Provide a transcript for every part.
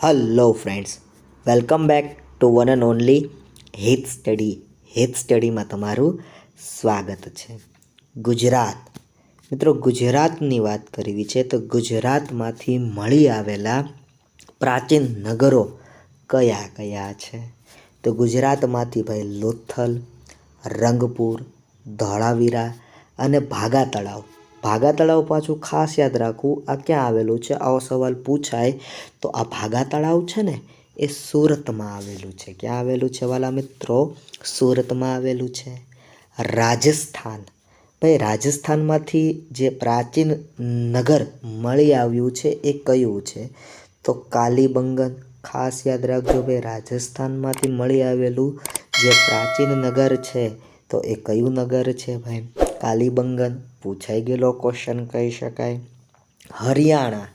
Hello friends welcome back to one and only hit study hit સ્ટડીમાં તમારું સ્વાગત છે. ગુજરાત. મિત્રો, ગુજરાતની વાત કરવી છે તો ગુજરાતમાંથી મળી આવેલા પ્રાચીન નગરો કયા કયા છે? તો ગુજરાતમાંથી ભાઈ લોથલ, રંગપુર, ધોળાવીરા અને ભાગા તળાવ ભાગા તળાવ પાછું ખાસ યાદ રાખવું, આ ક્યાં આવેલું છે? આવો સવાલ પૂછાય. તો આ ભાગા તળાવ છે ને, એ સુરતમાં આવેલું છે. ક્યાં આવેલું છે વાલા મિત્રો? સુરતમાં આવેલું છે. રાજસ્થાન. ભાઈ, રાજસ્થાનમાંથી જે પ્રાચીન નગર મળી આવ્યું છે, એ કયું છે? તો કાલીબંગન. ખાસ યાદ રાખજો ભાઈ, રાજસ્થાનમાંથી મળી આવેલું જે પ્રાચીન નગર છે, તો એ કયું નગર છે ભાઈ? કાલીબંગન. પૂછાઈ ગયેલો ક્વેશ્ચન કહી શકાય. હરિયાણા.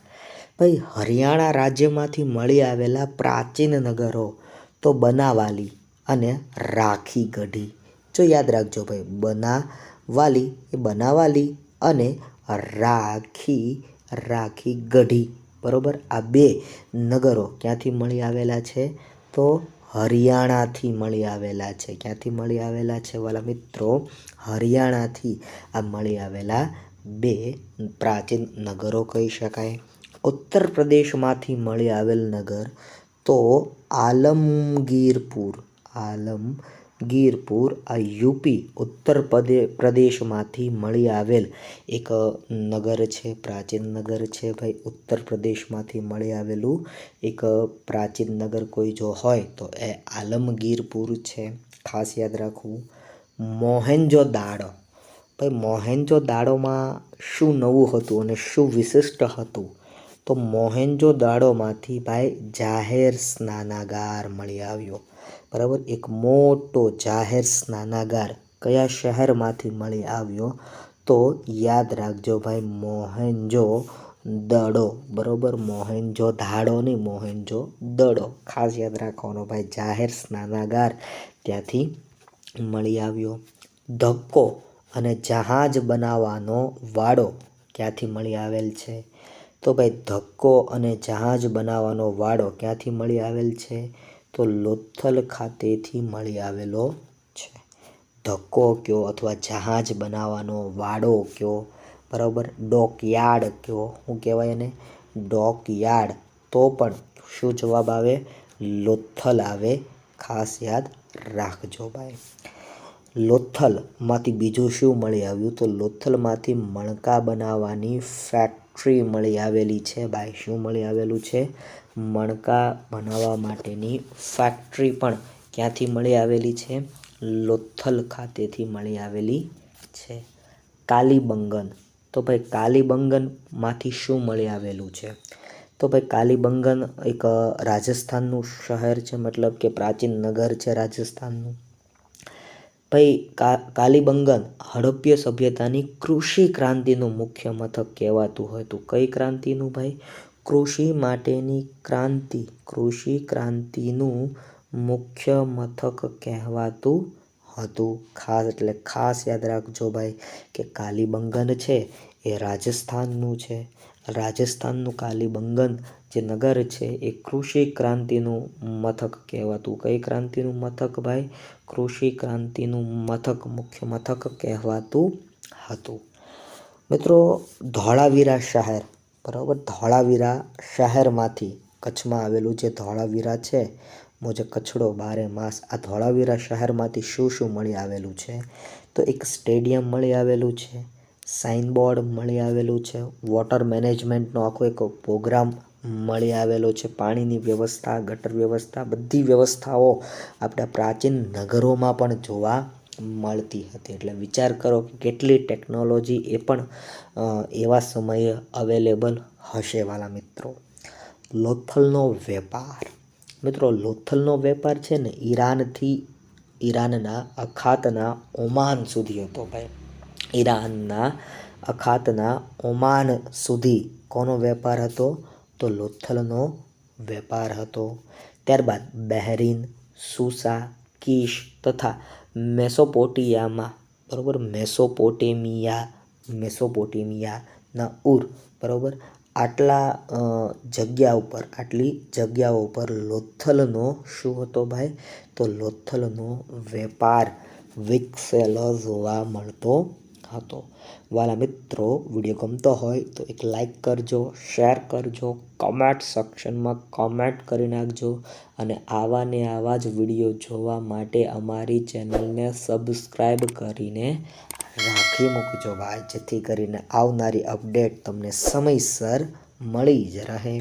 ભાઈ, હરિયાણા રાજ્યમાંથી મળી આવેલા પ્રાચીન નગરો તો બનાવાલી અને રાખી ગઢી જો યાદ રાખજો ભાઈ, બનાવાલી, એ બનાવાલી અને રાખી રાખી ગઢી બરાબર? આ બે નગરો ક્યાંથી મળી આવેલા છે? તો હરિયાણાથી મળી આવેલા છે. ક્યાંથી મળી આવેલા છે? વાલા મિત્રો, હરિયાણાથી આ મળી આવેલા બે પ્રાચીન નગરો કહી શકાય. ઉત્તર પ્રદેશમાંથી મળી આવેલ નગર તો આલમગીરપુર. આલમગીરપુર આ યુપી ઉત્તર પ્રદે, પ્રદેશમાંથી મળી આવેલ એક નગર છે, પ્રાચીન નગર છે ભાઈ. ઉત્તર પ્રદેશમાંથી મળી આવેલું એક પ્રાચીન નગર કોઈ જો હોય તો એ આલમગીરપુર છે. ખાસ યાદ રાખવું. મોહેન્જો દાડો. ભાઈ, મોહેન્જો દાડોમાં શું નવું હતું અને શું વિશિષ્ટ હતું? તો મોહેન્જો દાડોમાંથી ભાઈ જાહેર સ્નાનાગાર મળી આવ્યો. બરાબર? એક મોટો જાહેર સ્નાનાગાર કયા શહેરમાંથી મળી આવ્યો? તો યાદ રાખજો ભાઈ, મોહેન્જો દડો. બરાબર? મોહેન્જો ધાડો નહીં, મોહેન્જો દડો. ખાસ યાદ રાખવાનો ભાઈ, જાહેર સ્નાનાગાર ત્યાંથી મળી આવ્યો. ધક્કો અને જહાજ બનાવવાનો વાડો ક્યાંથી મળી આવેલ છે? તો ભાઈ, ધક્કો અને જહાજ બનાવવાનો વાડો ક્યાંથી મળી આવેલ છે? તો લોથલ ખાતેથી મળી આવેલો છે. ધક્કો કયો અથવા જહાજ બનાવવાનો વાડો કયો? બરાબર, ડોકયાર્ડ કયો? શું કહેવાય એને? ડોકયાર્ડ. તો પણ શું જવાબ આવે? લોથલ આવે. ખાસ યાદ રાખજો ભાઈ. લોથલમાંથી બીજું શું મળી આવ્યું? તો લોથલમાંથી મણકા બનાવવાની ફેક્ટરી મળી આવેલી છે ભાઈ. શું મળી આવેલું છે? મણકા બનાવવા માટેની ફેક્ટરી પણ ક્યાંથી મળી આવેલી છે? લોથલ ખાતેથી મળી આવેલી છે. કાલીબંગન. તો ભાઈ કાલીબંગનમાંથી શું મળી આવેલું છે? તો ભાઈ કાલીબંગન એક રાજસ્થાનનું શહેર છે, મતલબ કે પ્રાચીન નગર છે રાજસ્થાનનું. ભાઈ કા, કાલીબંગન હડપ્ય સભ્યતાની કૃષિ ક્રાંતિનું મુખ્ય મથક કહેવાતું હતું કઈ ક્રાંતિનું ભાઈ? કૃષિ માટેની ક્રાંતિ. કૃષિ ક્રાંતિનું મુખ્ય મથક કહેવાતું હતું. ખાસ એટલે ખાસ યાદ રાખજો ભાઈ કે કાલીબંગન છે એ રાજસ્થાનનું છે. રાજસ્થાનનું કાલીબંગન જે નગર છે એ કૃષિ ક્રાંતિનું મથક કહેવાતું. કઈ ક્રાંતિનું મથક ભાઈ? કૃષિ ક્રાંતિનું મથક, મુખ્ય મથક કહેવાતું હતું. મિત્રો, ધોળાવીરા શહેર. બરાબર? ધોળાવીરા શહેરમાંથી કચ્છમાં આવેલું જે ધોળાવીરા છે, મોજે કચ્છડો બારે માસ, આ ધોળાવીરા શહેરમાંથી શું શું મળી આવેલું છે? તો એક સ્ટેડિયમ મળી આવેલું છે, સાઇનબોર્ડ મળી આવેલું છે, વોટર મેનેજમેન્ટનો આખો એક પ્રોગ્રામ મળી આવેલો છે, પાણીની વ્યવસ્થા, ગટર વ્યવસ્થા, બધી વ્યવસ્થાઓ આપણા પ્રાચીન નગરોમાં પણ જોવા મળતી હતી. એટલે વિચાર કરો કે કેટલી ટેકનોલોજી એ પણ એવા સમયે અવેલેબલ હશે વાલા મિત્રો. લોથલનો વેપાર. મિત્રો, લોથલનો વેપાર છે ને ઈરાનથી, ઈરાનના અખાતના ઓમાન સુધી હતો ભાઈ. ઈરાનના અખાતના ઓમાન સુધી કોનો વેપાર હતો? તો લોથલનો વેપાર હતો. ત્યારબાદ બહેરીન, સુસા, કીશ તથા મેસોપોટિયામાં, બરાબર? મેસોપોટેમિયા મેસોપોટેમિયાના ઉર, બરાબર? આટલા જગ્યા ઉપર, આટલી જગ્યાઓ ઉપર લોથલનો શું હતો ભાઈ? તો લોથલનો વેપાર વિકસેલો જોવા મળતો હતો વાલા મિત્રો, વીડિયો ગમતો હોય તો એક લાઈક કરજો શેર કરજો કમેન્ટ સેક્શનમાં કમેન્ટ કરી નાખજો અને આવા ને આવા જ વીડિયો જોવા માટે અમારી ચેનલને સબસ્ક્રાઈબ કરીને રાખી મૂકજો ભાઈ, જેથી કરીને આવનારી અપડેટ તમને સમયસર મળી જ રહે.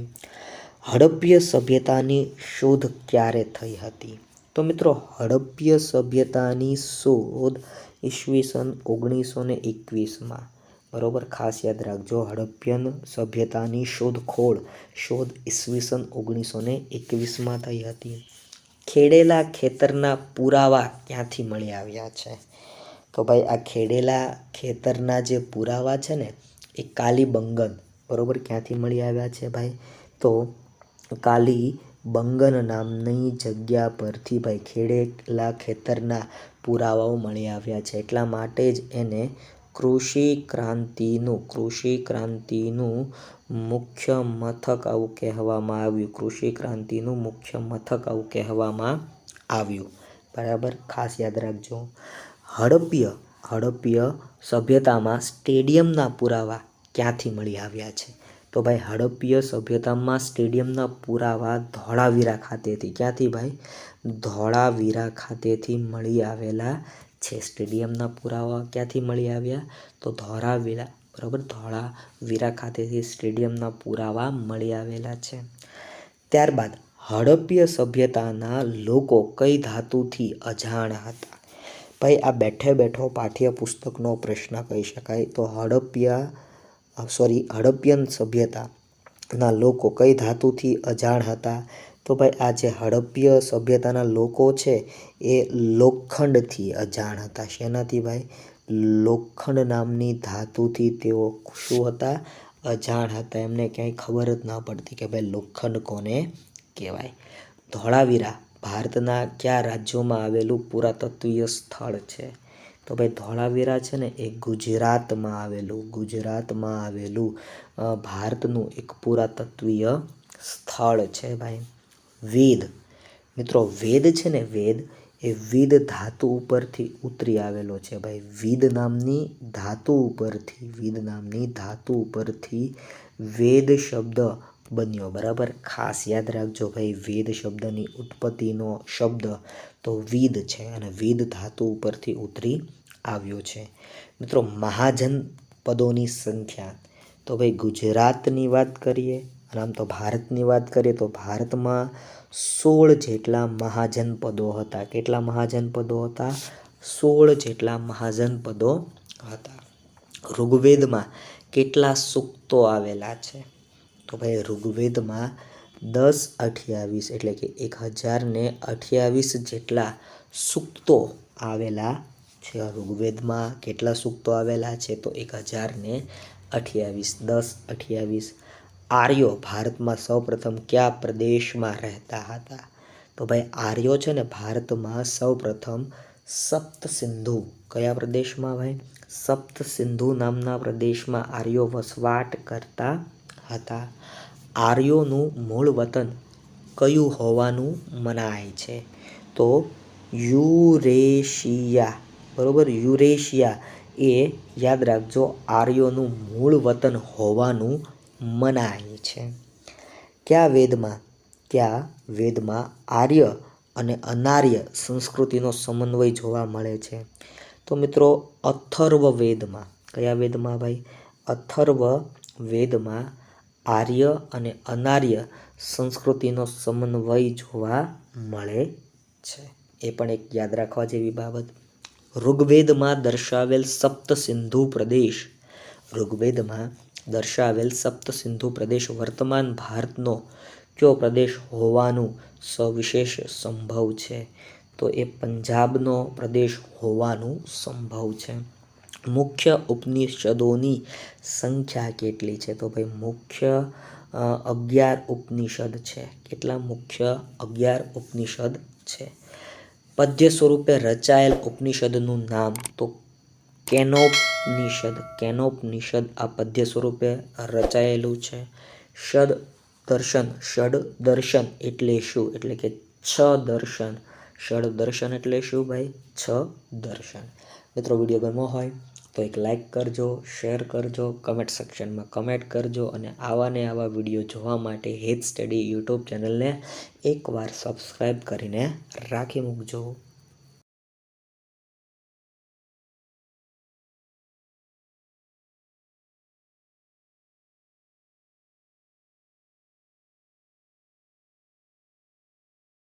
હડપ્ય સભ્યતાની શોધ ક્યારે થઈ હતી? તો મિત્રો હડપ્ય સભ્યતાની શોધ ઈસવીસન ઓગણીસો ને એકવીસમાં. બરાબર? ખાસ યાદ રાખજો હડપ્યન સભ્યતાની શોધખોળ, શોધ ઈસવીસન ઓગણીસો ને એકવીસમાં થઈ હતી. ખેડેલા ખેતરના પુરાવા ક્યાંથી મળી આવ્યા છે? તો ભાઈ, આ ખેડેલા ખેતરના જે પુરાવા છે ને, એ કાલીબંગન બરાબર? ક્યાંથી મળી આવ્યા છે ભાઈ? તો કાલી બંગન નામની જગ્યા પરથી ભાઈ ખેડેલા ખેતરના પુરાવાઓ મળી આવ્યા છે. એટલા માટે જ એને કૃષિ ક્રાંતિનું કૃષિ ક્રાંતિનું મુખ્ય મથક આવું કહેવામાં આવ્યું. કૃષિ ક્રાંતિનું મુખ્ય મથક આવું કહેવામાં આવ્યું. બરાબર? ખાસ યાદ રાખજો. હડપ્ય હડપ્ય સભ્યતામાં સ્ટેડિયમના પુરાવા ક્યાંથી મળી આવ્યા છે? તો ભાઈ હડપ્પીય સભ્યતામાં સ્ટેડિયમના પુરાવા ધોળાવીરા ખાતેથી, ક્યાંથી ભાઈ? ધોળાવીરા ખાતેથી મળી આવેલા છે સ્ટેડિયમના પુરાવા. ક્યાંથી મળી આવ્યા? તો ધોળાવીરા, બરાબર? ધોળાવીરા ખાતેથી સ્ટેડિયમના પુરાવા મળી આવેલા છે. ત્યારબાદ હડપ્પીય સભ્યતાના લોકો કઈ ધાતુથી અજાણ હતા? ભાઈ, આ બેઠે બેઠો પાઠ્યપુસ્તકનો પ્રશ્ન કહી શકાય તો હડપ્ય સોરી હડપ્યન સભ્યતાના લોકો કઈ ધાતુથી અજાણ હતા? તો ભાઈ, આ જે હડપ્ય સભ્યતાના લોકો છે, એ લોખંડથી અજાણ હતા. શેનાથી ભાઈ? લોખંડ નામની ધાતુથી તેઓ શું હતા, અજાણ હતા. એમને ક્યાંય ખબર જ ના પડતી કે ભાઈ, લોખંડ કોને કહેવાય? ધોળાવીરા ભારતના કયા રાજ્યોમાં આવેલું પુરાતત્વીય સ્થળ છે? તો ભાઈ ધોળાવીરા છે ને એ ગુજરાતમાં આવેલું ગુજરાતમાં આવેલું ભારતનું એક પુરાતત્વીય સ્થળ છે ભાઈ. વેદ. મિત્રો, વેદ છે ને, વેદ એ વિદ ધાતુ ઉપરથી ઉતરી આવેલો છે ભાઈ. વિદ નામની ધાતુ ઉપરથી, વિદ નામની ધાતુ ઉપરથી વેદ શબ્દ બન્યો, બરાબર? ખાસ યાદ રાખજો ભાઈ, વેદ શબ્દની ઉત્પત્તિનો શબ્દ તો વિદ છે અને વિદ ધાતુ ઉપરથી ઉતરી આવ્યો છે. મિત્રો, મહાજન પદોની સંખ્યા. તો ભાઈ, ગુજરાતની વાત કરીએ, અને આમ તો ભારતની વાત કરીએ, તો ભારતમાં સોળ જેટલા મહાજનપદો હતા. કેટલા મહાજનપદો હતા? સોળ જેટલા મહાજનપદો હતા. ઋગ્વેદમાં કેટલા સૂક્તો આવેલા છે? તો ભાઈ ઋગ્વેદમાં દસ અઠ્યાવીસ એટલે કે એક હજાર ને અઠ્યાવીસ જેટલા સૂક્તો આવેલા છે. ઋગ્વેદમાં કેટલા સૂક્તો આવેલા છે તો એક હજાર ને અઠ્યાવીસ, દસ અઠ્યાવીસ. આર્યો ભારતમાં સૌપ્રથમ કયા પ્રદેશમાં રહેતા હતા? તો ભાઈ આર્યો છે ને ભારતમાં સૌપ્રથમ સપ્ત સિંધુ કયા પ્રદેશમાં ભાઈ? સપ્ત સિંધુ નામના પ્રદેશમાં આર્યો વસવાટ કરતા હતા. આર્યોનું મૂળ વતન કયું હોવાનું મનાય છે? તો યુરેશિયા. બરોબર? યુરેશિયા એ યાદ રાખજો આર્યોનું મૂળ વતન હોવાનું મનાય છે. કયા વેદમાં? કયા વેદમાં આર્ય અને અનાર્ય સંસ્કૃતિનો સમન્વય જોવા મળે છે? તો મિત્રો અથર્વ વેદમાં કયા વેદમાં ભાઈ? અથર્વ વેદમાં આર્ય અને અનાર્ય સંસ્કૃતિનો સમન્વય જોવા મળે છે. એ પણ એક યાદ રાખવા જેવી બાબત. ઋગ્વેદમાં દર્શાવેલ સપ્ત સિંધુ પ્રદેશ. ઋગ્વેદમાં દર્શાવેલ સપ્ત સિંધુ પ્રદેશ વર્તમાન ભારતનો કયો પ્રદેશ હોવાનું સવિશેષ સંભવ છે? તો એ પંજાબનો પ્રદેશ હોવાનું સંભવ છે. મુખ્ય ઉપનિષદોની સંખ્યા કેટલી છે? તો ભાઈ મુખ્ય અગિયાર ઉપનિષદ છે. કેટલા મુખ્ય અગિયાર ઉપનિષદ છે? પદ્ય સ્વરૂપે રચાયેલ ઉપનિષદનું નામ તો કેનોપનિષદ. કેનોપનિષદ આ પદ્ય સ્વરૂપે રચાયેલું છે. ષડ દર્શન. ષડ દર્શન એટલે શું? એટલે કે છ દર્શન. ષડ દર્શન એટલે શું ભાઈ? છ દર્શન. મિત્રો, વીડિયો ગમો હોય તો એક લાઇક કરજો શેર કરજો કમેન્ટ સેક્શનમાં કમેન્ટ કરજો અને આવા ને આવા વીડિયો જોવા માટે હેત સ્ટડી યુટ્યુબ ચેનલને એકવાર સબસ્ક્રાઈબ કરીને રાખી મૂકજો.